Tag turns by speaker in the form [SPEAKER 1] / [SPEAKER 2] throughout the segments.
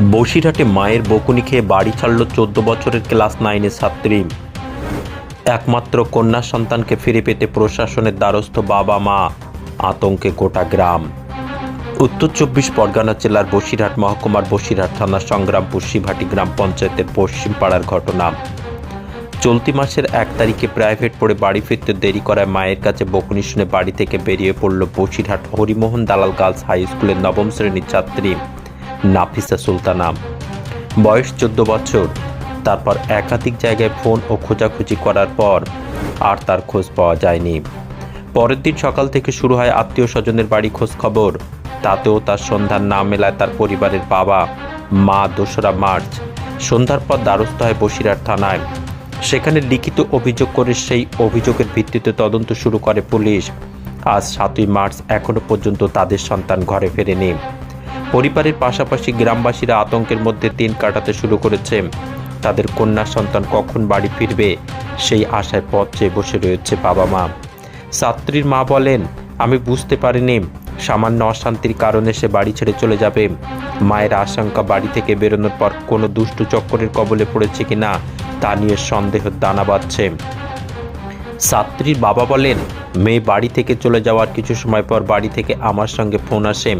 [SPEAKER 1] বসিরহাটে মায়ের বকুনি খেয়ে বাড়ি ছাড়ল চোদ্দ বছরের ক্লাস নাইনের ছাত্রী। একমাত্র কন্যা সন্তানকে ফিরে পেতে প্রশাসনের দ্বারস্থ বাবা মা, আতঙ্কে গোটা গ্রাম। উত্তর চব্বিশ পরগনা জেলার বসিরহাট মহকুমার বসিরহাট থানার সংগ্রামপুর শিভাটি গ্রাম পঞ্চায়েতের পশ্চিম পাড়ার ঘটনা। চলতি মাসের এক তারিখে প্রাইভেট পড়ে বাড়ি ফিরতে দেরি করায় মায়ের কাছে বকুনি শুনে বাড়ি থেকে বেরিয়ে পড়ল বসিরহাট হরিমোহন দালাল গার্লস হাই স্কুলের নবম শ্রেণির ছাত্রী। নাফিসা সুলতানা। বয়স চোদ্দ বছর। তারপর একাধিক জায়গায় ফোন ও খোঁজাখুঁজি করার পর আর তার খোঁজ পাওয়া যায়নি। পরের দিন সকাল থেকে শুরু হয় আত্মীয় স্বজনের বাড়ি খোঁজ খবর তাতেও তার সন্ধান না মেলায় তার পরিবারের বাবা, মা দোসরা মার্চ, সন্ধ্যার পর দ্বারস্থ হয় বসিরহাট থানায়। সেখানে লিখিত অভিযোগ করে সেই অভিযোগের ভিত্তিতে তদন্ত শুরু করে পুলিশ। আজ সাতই মার্চ এখনও পর্যন্ত তাদের সন্তান ঘরে ফেরেনি। পরিবারের পাশাপাশি গ্রামবাসীরা আতঙ্কের মধ্যে দিন কাটাতে শুরু করেছে। তাদের কন্যা সন্তান কখন বাড়ি ফিরবে, সেই আশায় পথ চেয়ে বসে রয়েছে বাবা মা। ছাত্রীর মা বলেন, আমি বুঝতে পারিনি, সামান্য অশান্তির কারণে সে বাড়ি ছেড়ে চলে যাবে। মায়ের আশঙ্কা বাড়ি থেকে বেরোনোর পর কোনো দুষ্টু চক্করের কবলে পড়েছে কিনা, তা নিয়ে সন্দেহ দানা বাঁধছে। ছাত্রীর বাবা বলেন, মেয়ে বাড়ি থেকে চলে যাওয়ার কিছু সময় পর বাড়ি থেকে আমার সঙ্গে ফোন আসে।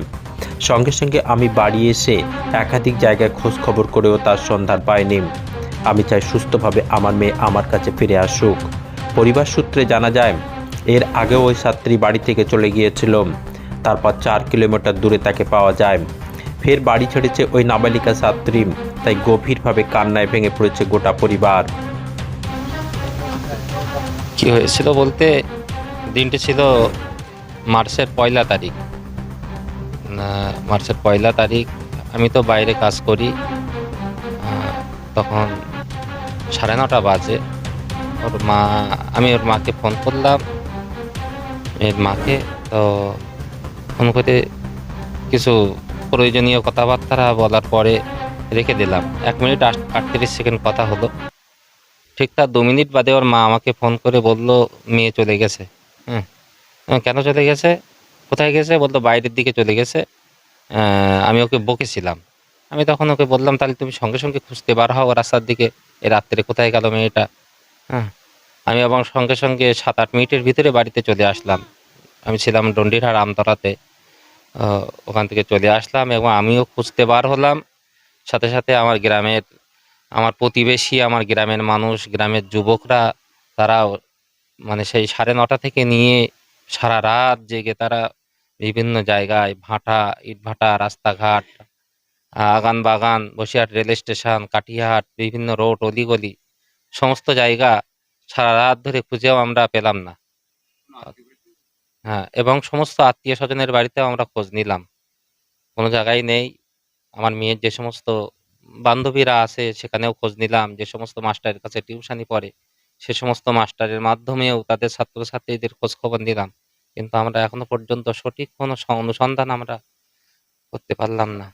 [SPEAKER 1] সঙ্গে সঙ্গে আমি বাড়ি এসে একাধিক জায়গায় খোঁজ খবর করেও তার সন্ধান পাইনি। আমি চাই সুস্থভাবে আমার মেয়ে আমার কাছে ফিরে আসুক। পরিবার সূত্রে জানা যায়, এর আগেও ওই ছাত্রী বাড়ি থেকে চলে গিয়েছিল। তারপর চার কিলোমিটার দূরে তাকে পাওয়া যায়। ফের বাড়ি ছেড়েছে ওই নাবালিকা ছাত্রী, তাই গভীরভাবে কান্নায় ভেঙে পড়েছে গোটা পরিবার।
[SPEAKER 2] কি হয়েছিল বলতে, দিনটি ছিল মার্চের পয়লা তারিখ। মার্চের পয়লা তারিখ, আমি তো বাইরে কাজ করি তখন সাড়ে নটা বাজে। ওর মা, আমি ওর মাকে ফোন করলাম এর মাকে, তো ফোন করে কিছু প্রয়োজনীয় কথাবার্তা বলার পরে রেখে দিলাম। এক মিনিট আট- আটত্রিশ সেকেন্ড কথা হলো। ঠিক তার দু মিনিট বাদে ওর মা আমাকে ফোন করে বলল, মেয়ে চলে গেছে। হ্যাঁ কেন চলে গেছে? কোথায় গেছে? বলতো বাইরের দিকে চলে গেছে। আমি ওকে বকেছিলাম আমি তখন ওকে বললাম, তাহলে তুমি সঙ্গে সঙ্গে খুঁজতে বার হও রাস্তার দিকে। এ রাত্রে কোথায় গেল মেয়েটা? হ্যাঁ। আমি এবং সঙ্গে সঙ্গে সাত আট মিনিটের ভিতরে বাড়িতে চলে আসলাম। আমি ছিলাম ডন্ডিরহাট আমতলাতে। ওখান থেকে চলে আসলাম এবং আমিও খুঁজতে বার হলাম। সাথে সাথে আমার গ্রামের, আমার প্রতিবেশী, আমার গ্রামের মানুষ, গ্রামের যুবকরা তারা মানে সেই সাড়ে নটা থেকে নিয়ে সারা রাত জেগে তারা বিভিন্ন জায়গায় ভাটা, ইটভাটা, রাস্তাঘাট আগান বাগান বসিরহাট রেল স্টেশন, কাটিহাট, বিভিন্ন রোড অলিগলি সমস্ত জায়গা সারা রাত ধরে খুঁজেও আমরা পেলাম না। হ্যাঁ এবং সমস্ত আত্মীয় স্বজনের বাড়িতেও আমরা খোঁজ নিলাম। কোনো জায়গায় নেই। আমার মেয়ের যে সমস্ত বান্ধবীরা আছে সেখানেও খোঁজ নিলাম। যে সমস্ত মাস্টারের কাছে টিউশনি পড়ে, সে সমস্ত মাস্টারের মাধ্যমেও তাদের ছাত্রছাত্রীদের খোঁজ খবর নিলাম। কিন্তু আমরা এখনও পর্যন্ত সঠিক কোনো অনুসন্ধান আমরা করতে পারলাম না।